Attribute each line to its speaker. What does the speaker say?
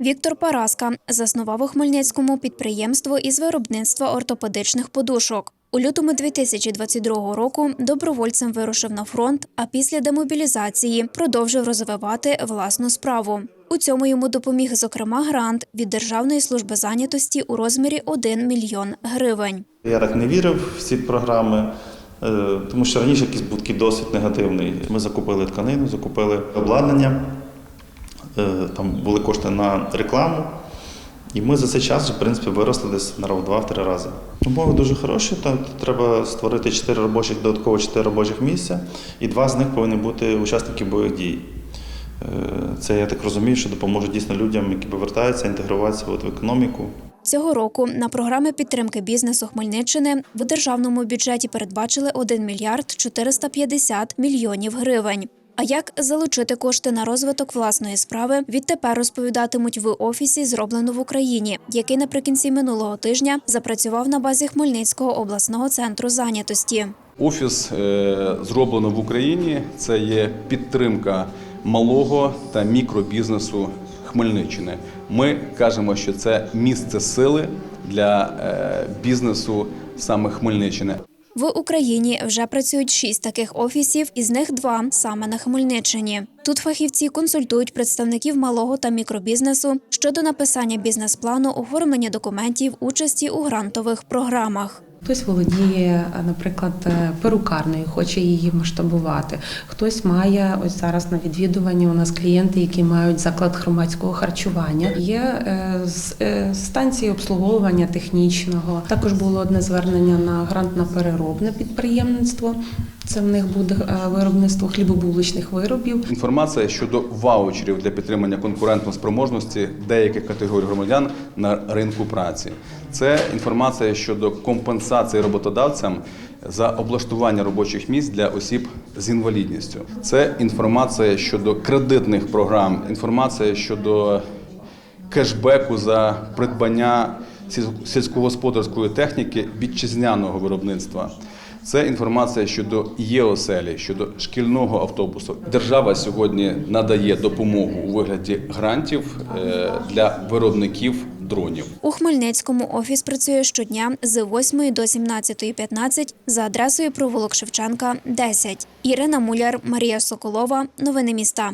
Speaker 1: Віктор Параска заснував у Хмельницькому підприємство із виробництва ортопедичних подушок. У лютому 2022 року добровольцем вирушив на фронт, а після демобілізації продовжив розвивати власну справу. У цьому йому допоміг, зокрема, грант від Державної служби зайнятості у розмірі 1 мільйон гривень.
Speaker 2: Я так не вірив в ці програми, е, тому що раніше якийсь був такий досвід негативний. Ми закупили тканину, закупили обладнання, там були кошти на рекламу. І ми за цей час, в принципі, виросли десь на два-три рази. Умови дуже хороші. Там треба створити 4 робочих, додатково 4 робочих місця, і два з них повинні бути учасники бойових дій. Е, Це я так розумію, що допоможе дійсно людям, які повертаються, інтегруватися в економіку.
Speaker 1: Цього року на програми підтримки бізнесу Хмельниччини в державному бюджеті передбачили 1 мільярд 450 мільйонів гривень. А як залучити кошти на розвиток власної справи, відтепер розповідатимуть в офісі зроблено в Україні, який наприкінці минулого тижня запрацював на базі Хмельницького обласного центру зайнятості.
Speaker 3: Офіс е, зроблено в Україні. Це є підтримка малого та мікробізнесу Хмельниччини. Ми кажемо, що це місце сили для е, бізнесу саме Хмельниччини.
Speaker 1: В Україні вже працюють шість таких офісів, із них два саме на Хмельниччині. Тут фахівці консультують представників малого та мікробізнесу щодо написання бізнес-плану, оформлення документів, участі у грантових програмах.
Speaker 4: Хтось володіє, наприклад, е, перукарнею, хоче її масштабувати. Хтось має ось зараз на відвідуванні у нас клієнти, які мають заклад громадського харчування. Є е, е, станції обслуговування технічного. Також було одне звернення на грант на переробне підприємництво. Це в них буде е, виробництво хлібобулочних виробів.
Speaker 3: Інформація щодо ваучерів для підтримання конкурентно-спроможності деяких категорій громадян на ринку праці. Це інформація щодо компенсації роботодавцям за облаштування робочих місць для осіб з інвалідністю. Це інформація щодо кредитних програм, інформація щодо кешбеку за придбання сільськогосподарської техніки вітчизняного виробництва. Це інформація щодо ЄОСЕЛі, щодо шкільного автобусу. Держава сьогодні надає допомогу у вигляді грантів е, для виробників дронів.
Speaker 1: У Хмельницькому офіс працює щодня з 8 до 17.15 за адресою провулок Шевченка, 10. Ірина Муляр, Марія Соколова. Новини міста.